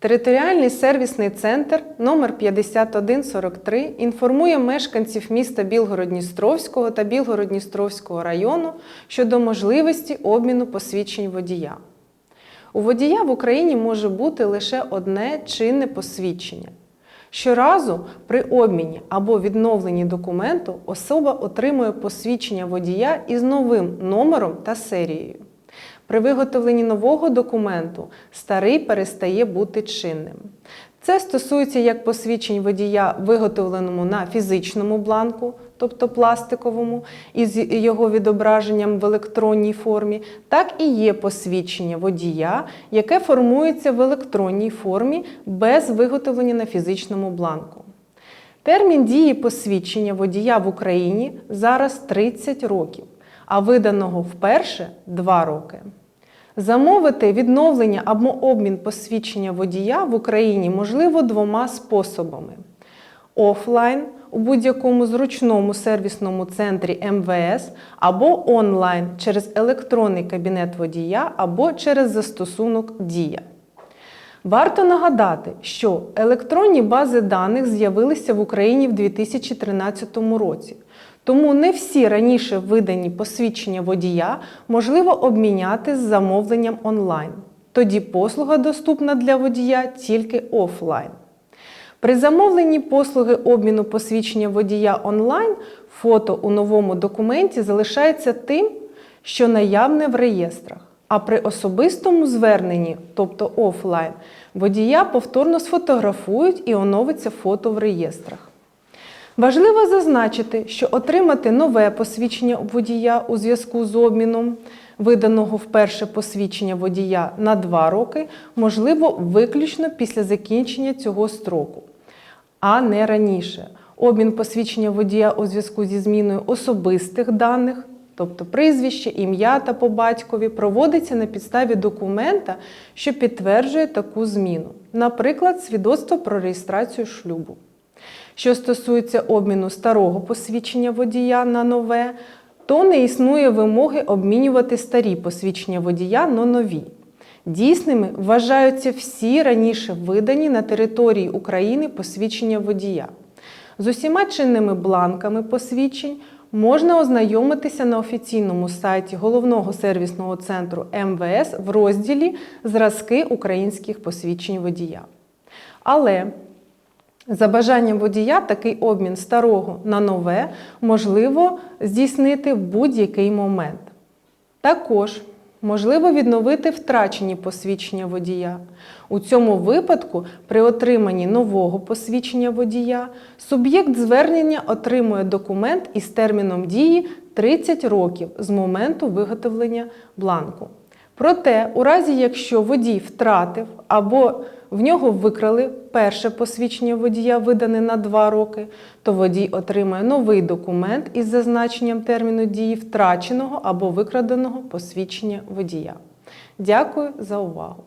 Територіальний сервісний центр номер 5143 інформує мешканців міста Білгород-Дністровського та Білгород-Дністровського району щодо можливості обміну посвідчень водія. У водія в Україні може бути лише одне чинне посвідчення. Щоразу при обміні або відновленні документу особа отримує посвідчення водія із новим номером та серією. При виготовленні нового документу старий перестає бути чинним. Це стосується як посвідчень водія, виготовленому на фізичному бланку, тобто пластиковому, із його відображенням в електронній формі, так і є посвідчення водія, яке формується в електронній формі без виготовлення на фізичному бланку. Термін дії посвідчення водія в Україні зараз 30 років, а виданого вперше 2 роки. Замовити відновлення або обмін посвідчення водія в Україні можливо двома способами: офлайн у будь-якому зручному сервісному центрі МВС або онлайн через електронний кабінет водія або через застосунок Дія. Варто нагадати, що електронні бази даних з'явилися в Україні в 2013 році. Тому не всі раніше видані посвідчення водія можливо обміняти з замовленням онлайн. Тоді послуга доступна для водія тільки офлайн. При замовленні послуги обміну посвідчення водія онлайн фото у новому документі залишається тим, що наявне в реєстрах. А при особистому зверненні, тобто офлайн, водія повторно сфотографують і оновиться фото в реєстрах. Важливо зазначити, що отримати нове посвідчення водія у зв'язку з обміном виданого вперше посвідчення водія на 2 роки можливо виключно після закінчення цього строку, а не раніше. Обмін посвідчення водія у зв'язку зі зміною особистих даних, тобто прізвище, ім'я та по батькові, проводиться на підставі документа, що підтверджує таку зміну, наприклад, свідоцтво про реєстрацію шлюбу. Що стосується обміну старого посвідчення водія на нове, то не існує вимоги обмінювати старі посвідчення водія на нові. Дійсними вважаються всі раніше видані на території України посвідчення водія. З усіма чинними бланками посвідчень можна ознайомитися на офіційному сайті Головного сервісного центру МВС в розділі Зразки українських посвідчень водія. Але за бажанням водія такий обмін старого на нове можливо здійснити в будь-який момент. Також можливо відновити втрачені посвідчення водія. У цьому випадку, при отриманні нового посвідчення водія, суб'єкт звернення отримує документ із терміном дії 30 років з моменту виготовлення бланку. Проте, у разі якщо водій втратив або в нього викрали перше посвідчення водія, видане на 2 роки, то водій отримає новий документ із зазначенням терміну дії втраченого або викраденого посвідчення водія. Дякую за увагу!